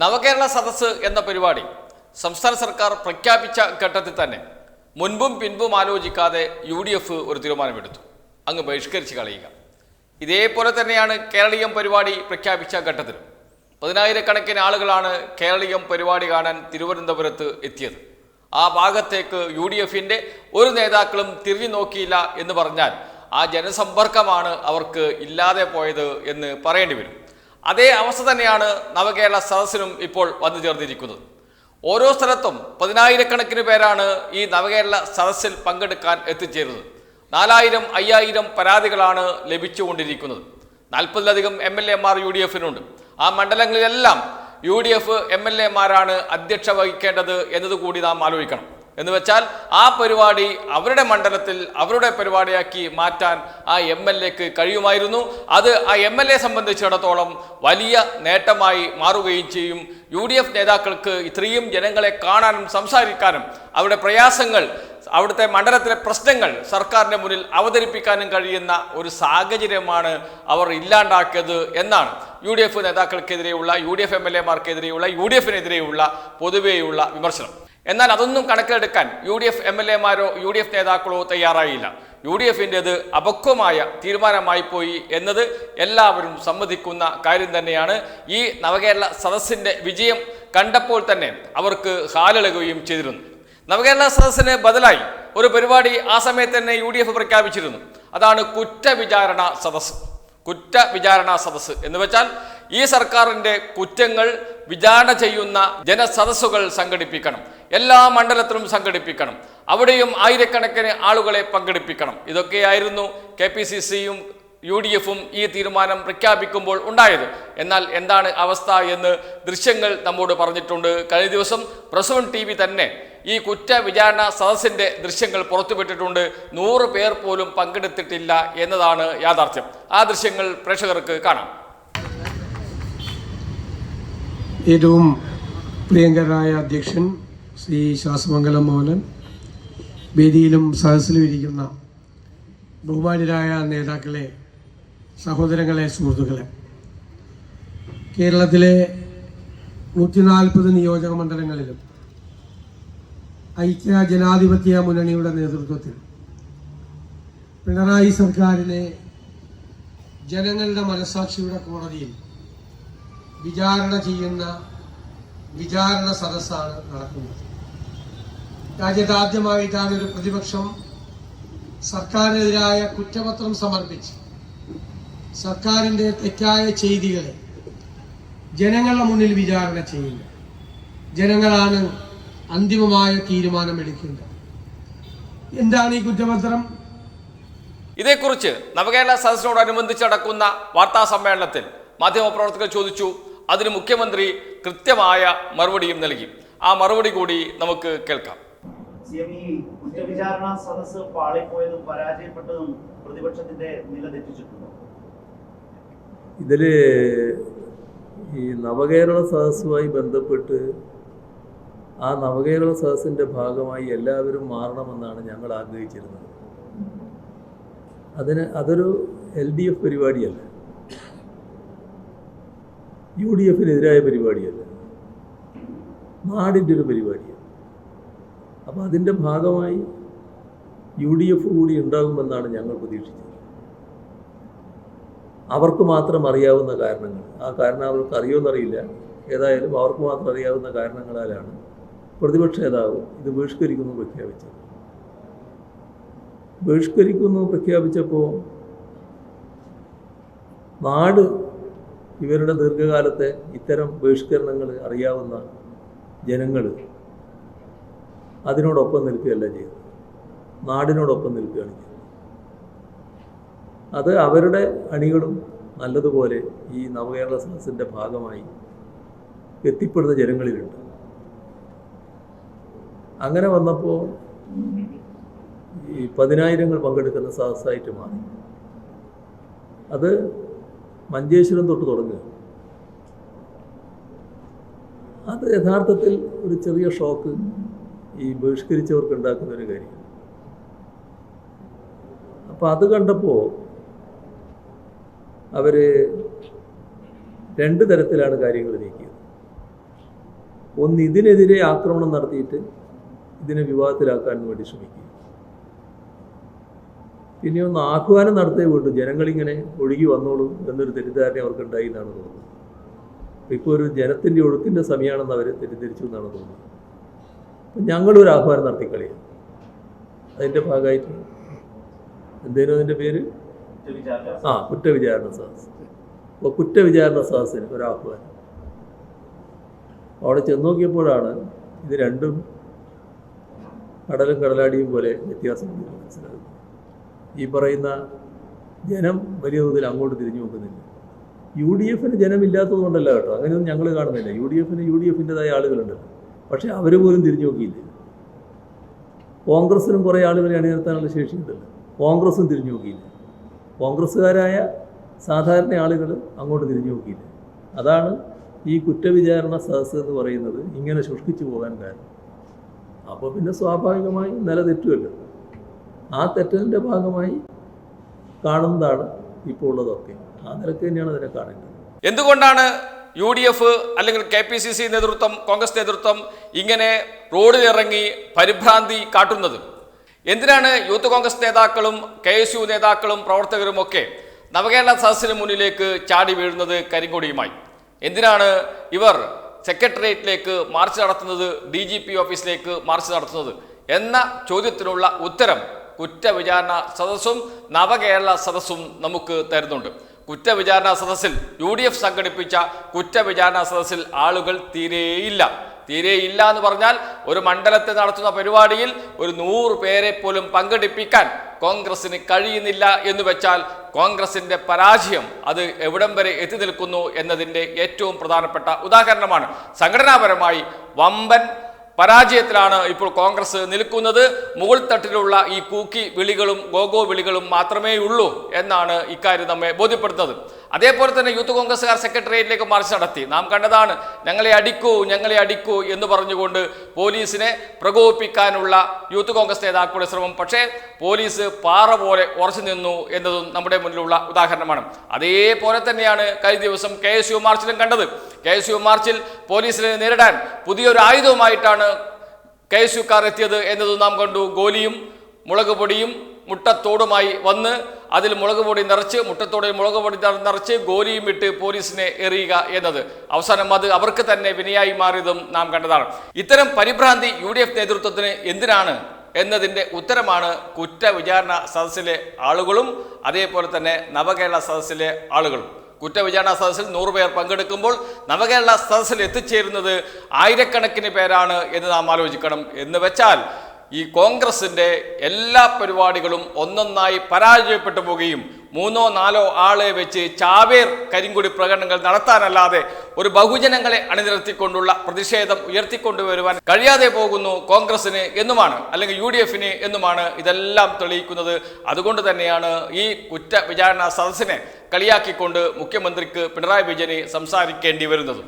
നവകേരള സദസ്സ് എന്ന പരിപാടി സംസ്ഥാന സർക്കാർ പ്രഖ്യാപിച്ച ഘട്ടത്തിൽ തന്നെ മുൻപും പിൻപും ആലോചിക്കാതെ യു ഡി എഫ് ഒരു തീരുമാനമെടുത്തു. അങ്ങ് ബഹിഷ്കരിച്ച് കളയുക. ഇതേപോലെ തന്നെയാണ് കേരളീയം പരിപാടി പ്രഖ്യാപിച്ച ഘട്ടത്തിലും. പതിനായിരക്കണക്കിന് ആളുകളാണ് കേരളീയം പരിപാടി കാണാൻ തിരുവനന്തപുരത്ത് എത്തിയത്. ആ ഭാഗത്തേക്ക് യു ഡി എഫിന്റെ ഒരു നേതാക്കളും തിരിഞ്ഞു നോക്കിയില്ല എന്ന് പറഞ്ഞാൽ ആ ജനസമ്പർക്കമാണ് അവർക്ക് ഇല്ലാതെ പോയത് എന്ന് പറയേണ്ടി വരും. അതേ അവസ്ഥ തന്നെയാണ് നവകേരള സദസ്സിനും ഇപ്പോൾ വന്നു ചേർന്നിരിക്കുന്നത്. ഓരോ സ്ഥലത്തും പതിനായിരക്കണക്കിന് പേരാണ് ഈ നവകേരള സദസ്സിൽ പങ്കെടുക്കാൻ എത്തിച്ചേരുന്നത്. നാലായിരം അയ്യായിരം പരാതികളാണ് ലഭിച്ചുകൊണ്ടിരിക്കുന്നത്. നാൽപ്പതിലധികം എം എൽ എമാർ യു ഡി എഫിനുണ്ട്. ആ മണ്ഡലങ്ങളിലെല്ലാം U D F M L എമാരാണ് അധ്യക്ഷ വഹിക്കേണ്ടത് എന്നതുകൂടി നാം ആലോചിക്കണം. എന്ന് വെച്ചാൽ ആ പരിപാടി അവരുടെ മണ്ഡലത്തിൽ അവരുടെ പരിപാടിയാക്കി മാറ്റാൻ ആ എം എൽ എക്ക് കഴിയുമായിരുന്നു. അത് ആ എം എൽ എ സംബന്ധിച്ചിടത്തോളം വലിയ നേട്ടമായി മാറുകയും ചെയ്യും. യു ഡി എഫ് നേതാക്കൾക്ക് ഇത്രയും ജനങ്ങളെ കാണാനും സംസാരിക്കാനും അവരുടെ പ്രയാസങ്ങൾ അവിടുത്തെ മണ്ഡലത്തിലെ പ്രശ്നങ്ങൾ സർക്കാരിന്റെ മുന്നിൽ അവതരിപ്പിക്കാനും കഴിയുന്ന ഒരു സാഹചര്യമാണ് അവർ ഇല്ലാണ്ടാക്കിയത് എന്നാണ് U D F നേതാക്കൾക്കെതിരെയുള്ള U D F M L എമാർക്കെതിരെയുള്ള U D എഫിനെതിരെയുള്ള പൊതുവെയുള്ള വിമർശനം. എന്നാൽ അതൊന്നും കണക്കിലെടുക്കാൻ U D F M L എമാരോ U D F നേതാക്കളോ തയ്യാറായില്ല. യു ഡി എഫിന്റെത് അപക്വമായ തീരുമാനമായി പോയി എന്നത് എല്ലാവരും സമ്മതിക്കുന്ന കാര്യം തന്നെയാണ്. ഈ നവകേരള സദസ്സിന്റെ വിജയം കണ്ടപ്പോൾ തന്നെ അവർക്ക് ഹാലിളകുകയും ചെയ്തിരുന്നു. നവകേരള സദസ്സിന് ബദലായി ഒരു പരിപാടി ആ സമയത്ത് തന്നെ യു ഡി എഫ് പ്രഖ്യാപിച്ചിരുന്നു. അതാണ് കുറ്റവിചാരണ സദസ്സ്. കുറ്റവിചാരണ സദസ്സ് എന്ന് വെച്ചാൽ ഈ സർക്കാരിന്റെ കുറ്റങ്ങൾ വിചാരണ ചെയ്യുന്ന ജനസദസ്സുകൾ സംഘടിപ്പിക്കണം. എല്ലാ മണ്ഡലത്തിലും സംഘടിപ്പിക്കണം. അവിടെയും ആയിരക്കണക്കിന് ആളുകളെ പങ്കെടുപ്പിക്കണം. ഇതൊക്കെയായിരുന്നു കെ പി സി സിയും യു ഡി എഫും ഈ തീരുമാനം പ്രഖ്യാപിക്കുമ്പോൾ ഉണ്ടായത്. എന്നാൽ എന്താണ് അവസ്ഥ എന്ന് ദൃശ്യങ്ങൾ നമ്മോട് പറഞ്ഞിട്ടുണ്ട്. കഴിഞ്ഞ ദിവസം പ്രസവൻ ടി വി തന്നെ ഈ കുറ്റ വിചാരണ സദസ്സിന്റെ ദൃശ്യങ്ങൾ പുറത്തുവിട്ടിട്ടുണ്ട്. നൂറ് പേർ പോലും പങ്കെടുത്തിട്ടില്ല എന്നതാണ് യാഥാർത്ഥ്യം. ആ ദൃശ്യങ്ങൾ പ്രേക്ഷകർക്ക് കാണാം. ഏറ്റവും പ്രിയങ്കരായ അധ്യക്ഷൻ ശ്രീ ശ്വാസമംഗലം മോഹനൻ വേദിയിലും സദസ്സിലും ഇരിക്കുന്ന ബഹുമാനരായ നേതാക്കളെ സഹോദരങ്ങളെ സുഹൃത്തുക്കളെ. കേരളത്തിലെ നൂറ്റി നാൽപ്പത് നിയോജക മണ്ഡലങ്ങളിലും ഐക്യ ജനാധിപത്യ മുന്നണിയുടെ നേതൃത്വത്തിൽ പിണറായി സർക്കാരിനെ ജനങ്ങളുടെ മനസാക്ഷിയുടെ കോടതിയിൽ വിചാരണ ചെയ്യുന്ന വിചാരണ സദസ്സാണ് നടക്കുന്നത്. രാജ്യത്ത് ആദ്യമായിട്ടാണ് ഒരു പ്രതിപക്ഷം സർക്കാരിനെതിരായ കുറ്റപത്രം സമർപ്പിച്ച് സർക്കാരിന്റെ തെറ്റായ ചെയ്തികളെ ജനങ്ങളുടെ മുന്നിൽ വിചാരണ ചെയ്യുന്നത് ജനങ്ങളാണ് അന്തിമമായ തീരുമാനമെടുക്കുന്നത് എന്താണ് ഈ കുറ്റപത്രം? ഇതേക്കുറിച്ച് നവകേരള സദസ്സിനോടനുബന്ധിച്ച് നടക്കുന്ന വാർത്താ സമ്മേളനത്തിൽ മാധ്യമപ്രവർത്തകർ ചോദിച്ചു. അതിന് മുഖ്യമന്ത്രി കൃത്യമായ മറുപടിയും നൽകി. ആ മറുപടി കൂടി നമുക്ക് കേൾക്കാം. സി എം ഈ കുറ്റവിചാരണ സദസ് പാളിപ്പോയതും പരാജയപ്പെട്ടതും പ്രതിപക്ഷത്തിന്റെ നില തെറ്റിച്ചിട്ടുണ്ടോ? ഇതിൽ ഈ നവകേരള സദസ്സുമായി ബന്ധപ്പെട്ട് ആ നവകേരള സദസ്സിന്റെ ഭാഗമായി എല്ലാവരും മാറണമെന്നാണ് ഞങ്ങൾ ആഗ്രഹിച്ചിരുന്നത്. അതിന് അതൊരു എൽ ഡി എഫ് പരിപാടിയല്ല. യു ഡി എഫിനെതിരായ പരിപാടിയല്ല. നാടിന്റെ ഒരു പരിപാടിയാണ് അപ്പോൾ അതിന്റെ ഭാഗമായി യു ഡി എഫ് കൂടി ഉണ്ടാകുമെന്നാണ് ഞങ്ങൾ പ്രതീക്ഷിച്ചത്. അവർക്ക് മാത്രം അറിയാവുന്ന കാരണങ്ങൾ. ആ കാരണം അവർക്ക് അറിയുമെന്നറിയില്ല ഏതായാലും അവർക്ക് മാത്രം അറിയാവുന്ന കാരണങ്ങളാലാണ് പ്രതിപക്ഷ നേതാവ് ഇത് ബഹിഷ്കരിക്കുന്നു പ്രഖ്യാപിച്ചത്. ബഹിഷ്കരിക്കുന്നു പ്രഖ്യാപിച്ചപ്പോൾ നാട് ഇവരുടെ ദീർഘകാലത്തെ ഇത്തരം ബഹിഷ്കരണങ്ങൾ അറിയാവുന്ന ജനങ്ങൾ അതിനോടൊപ്പം നിൽക്കുകയല്ല ചെയ്യുന്നത്. നാടിനോടൊപ്പം നിൽക്കുകയാണ് ചെയ്യുന്നത്. അത് അവരുടെ അണികളും നല്ലതുപോലെ ഈ നവകേരള സദസ്സിന്റെ ഭാഗമായി എത്തിപ്പെടുന്ന ജനങ്ങളിലുണ്ട്. അങ്ങനെ വന്നപ്പോൾ ഈ പതിനായിരങ്ങൾ പങ്കെടുക്കുന്ന സദസ്സായിട്ട് മാറി. അത് മഞ്ചേശ്വരം തൊട്ട് തുടങ്ങുക. അത് യഥാർത്ഥത്തിൽ ഒരു ചെറിയ ഷോക്ക് ഈ ബഹിഷ്കരിച്ചവർക്ക് ഉണ്ടാക്കുന്ന ഒരു കാര്യം. അപ്പോൾ അത് കണ്ടപ്പോൾ അവർ രണ്ട് തരത്തിലാണ് കാര്യങ്ങൾ നീക്കിയത്. ഒന്ന് ഇതിനെതിരെ ആക്രമണം നടത്തിയിട്ട് ഇതിനെ വിവാഹത്തിലാക്കാൻ വേണ്ടി ശ്രമിക്കുക. പിന്നെ ഒന്ന് ആഹ്വാനം നടത്തേ വീണ്ടും ജനങ്ങളിങ്ങനെ ഒഴുകി വന്നോളൂ എന്നൊരു തെറ്റിദ്ധാരണ അവർക്കുണ്ടായി എന്നാണ് തോന്നുന്നത്. ഇപ്പോൾ ഒരു ജനത്തിന്റെ ഒഴുക്കിന്റെ സമയമാണെന്ന് അവർ തെറ്റിദ്ധരിച്ചു എന്നാണ് തോന്നുന്നത്. ഞങ്ങളൊരു ആഹ്വാനം നടത്തിക്കളിയാണ് അതിന്റെ ഭാഗമായിട്ട് എന്തേലും അതിന്റെ പേര്? ആ കുറ്റവിചാരണ സദസ് അപ്പോൾ കുറ്റവിചാരണ സദസ്സിന് ഒരാഹ്വാനം അവിടെ ചെന്ന് നോക്കിയപ്പോഴാണ് ഇത് രണ്ടും കടലും കടലാടിയും പോലെ വ്യത്യാസം മനസ്സിലാകുന്നത്. ഈ പറയുന്ന ജനം വലിയ തോതിൽ അങ്ങോട്ട് തിരിഞ്ഞു നോക്കുന്നില്ല. യു ഡി എഫിന് ജനമില്ലാത്തത് കൊണ്ടല്ല കേട്ടോ. അങ്ങനെയൊന്നും ഞങ്ങൾ കാണുന്നില്ല. യു ഡി എഫിന് യു ഡി എഫിന്റെതായ ആളുകളുണ്ടല്ലോ. പക്ഷേ അവർ പോലും തിരിഞ്ഞു നോക്കിയില്ല? കോൺഗ്രസിനും കുറേ ആളുകളെ അണിനിർത്താനുള്ള ശേഷിയുണ്ടല്ലോ കോൺഗ്രസ്സും തിരിഞ്ഞു നോക്കിയില്ല? കോൺഗ്രസ്സുകാരായ സാധാരണ ആളുകൾ അങ്ങോട്ട് തിരിഞ്ഞു നോക്കിയില്ല? അതാണ് ഈ കുറ്റവിചാരണ സദസ്സ് എന്ന് പറയുന്നത് ഇങ്ങനെ ശുഷ്കിച്ചു പോകാൻ കാരണം. അപ്പോൾ പിന്നെ സ്വാഭാവികമായി നില തെറ്റുമല്ലോ. ആ തെറ്റലിന്റെ ഭാഗമായി കാണുന്നതാണ് ഇപ്പോൾ ഉള്ളതൊക്കെ. ആ നിലയ്ക്ക് തന്നെയാണ് അതിനെ കാണേണ്ടത്. എന്തുകൊണ്ടാണ് യു ഡി എഫ് അല്ലെങ്കിൽ കെ പി സി സി നേതൃത്വം കോൺഗ്രസ് നേതൃത്വം ഇങ്ങനെ റോഡിലിറങ്ങി പരിഭ്രാന്തി കാട്ടുന്നത്. എന്തിനാണ് യൂത്ത് കോൺഗ്രസ് നേതാക്കളും കെ എസ് യു നേതാക്കളും പ്രവർത്തകരും ഒക്കെ നവകേരള സദസ്സിന് മുന്നിലേക്ക് ചാടി വീഴുന്നത് കരിങ്കൊടിയുമായി? എന്തിനാണ് ഇവർ സെക്രട്ടേറിയറ്റിലേക്ക് മാർച്ച് നടത്തുന്നത് ഡി ജി പി ഓഫീസിലേക്ക് മാർച്ച് നടത്തുന്നത് എന്ന ചോദ്യത്തിനുള്ള ഉത്തരം കുറ്റവിചാരണ സദസ്സും നവകേരള സദസ്സും നമുക്ക് തരുന്നുണ്ട്. കുറ്റവിചാരണ സദസ്സിൽ യു ഡി എഫ് സംഘടിപ്പിച്ച കുറ്റവിചാരണ സദസ്സിൽ ആളുകൾ തീരെയില്ല. തീരെയില്ല എന്ന് പറഞ്ഞാൽ ഒരു മണ്ഡലത്തിൽ നടത്തുന്ന പരിപാടിയിൽ ഒരു നൂറ് പേരെ പോലും പങ്കെടുപ്പിക്കാൻ കോൺഗ്രസിന് കഴിയുന്നില്ല എന്ന് വെച്ചാൽ കോൺഗ്രസിന്റെ പരാജയം അത് എവിടം വരെ എത്തി നിൽക്കുന്നു എന്നതിന്റെ ഏറ്റവും പ്രധാനപ്പെട്ട ഉദാഹരണമാണ്. സംഘടനാപരമായി വമ്പൻ പരാജയത്തിലാണ് ഇപ്പോൾ കോൺഗ്രസ് നിൽക്കുന്നത്. മുകൾ തട്ടിലുള്ള ഈ കൂക്കി വിളികളും ഗോഗോ വിളികളും മാത്രമേ ഉള്ളൂ എന്നാണ് ഇക്കാര്യം നമ്മെ ബോധ്യപ്പെടുത്തുന്നത്. അതേപോലെ തന്നെ യൂത്ത് കോൺഗ്രസ്സുകാർ സെക്രട്ടേറിയറ്റിലേക്ക് മാർച്ച് നടത്തി. നാം കണ്ടതാണ് ഞങ്ങളെ അടിക്കൂ ഞങ്ങളെ അടിക്കൂ എന്ന് പറഞ്ഞുകൊണ്ട് പോലീസിനെ പ്രകോപിപ്പിക്കാനുള്ള യൂത്ത് കോൺഗ്രസ് നേതാക്കളുടെ ശ്രമം. പക്ഷേ പോലീസ് പാറ പോലെ ഉറച്ചു നിന്നു എന്നതും നമ്മുടെ മുന്നിലുള്ള ഉദാഹരണമാണ്. അതേപോലെ തന്നെയാണ് കഴിഞ്ഞ ദിവസം കെ എസ് യു മാർച്ചിലും കണ്ടത്. കെ എസ് യു മാർച്ചിൽ പോലീസിനെ നേരിടാൻ പുതിയൊരു ആയുധവുമായിട്ടാണ് കെ എസ് യുക്കാർ എത്തിയത് എന്നതും നാം കണ്ടു. ഗോലിയും മുളക് പൊടിയും മുട്ടത്തോടുമായി വന്ന് അതിൽ മുളക് പൊടി നിറച്ച് മുട്ടത്തോടെ മുളക് പൊടി നിറ- നിറച്ച് ഗോലിയും ഇട്ട് പോലീസിനെ എറിയുക എന്നത്. അവസാനം അത് അവർക്ക് തന്നെ വിനയായി മാറിയതും നാം കണ്ടതാണ്. ഇത്തരം പരിഭ്രാന്തി യു ഡി എഫ് നേതൃത്വത്തിന് എന്തിനാണ് എന്നതിന്റെ ഉത്തരമാണ് കുറ്റവിചാരണ സദസ്സിലെ ആളുകളും അതേപോലെ തന്നെ നവകേരള സദസ്സിലെ ആളുകളും. കുറ്റവിചാരണ സദസ്സിൽ നൂറ് പേർ പങ്കെടുക്കുമ്പോൾ നവകേരള സദസ്സിൽ എത്തിച്ചേരുന്നത് ആയിരക്കണക്കിന് പേരാണ് എന്ന് നാം ആലോചിക്കണം. എന്ന് വെച്ചാൽ ഈ കോൺഗ്രസിന്റെ എല്ലാ പരിപാടികളും ഒന്നൊന്നായി പരാജയപ്പെട്ടു പോവുകയും മൂന്നോ നാലോ ആളെ വെച്ച് ചാവേർ കരിങ്കുടി പ്രകടനങ്ങൾ നടത്താനല്ലാതെ ഒരു ബഹുജനങ്ങളെ അണിനിരത്തിക്കൊണ്ടുള്ള പ്രതിഷേധം ഉയർത്തിക്കൊണ്ടുവരുവാൻ കഴിയാതെ പോകുന്നു കോൺഗ്രസിന് എന്നുമാണ് അല്ലെങ്കിൽ യു ഡി എഫിന് എന്നുമാണ് ഇതെല്ലാം തെളിയിക്കുന്നത്. അതുകൊണ്ട് തന്നെയാണ് ഈ കുറ്റ വിചാരണ സദസ്സിനെ കളിയാക്കിക്കൊണ്ട് മുഖ്യമന്ത്രിക്ക് പിണറായി വിജയനെ സംസാരിക്കേണ്ടി വരുന്നത്.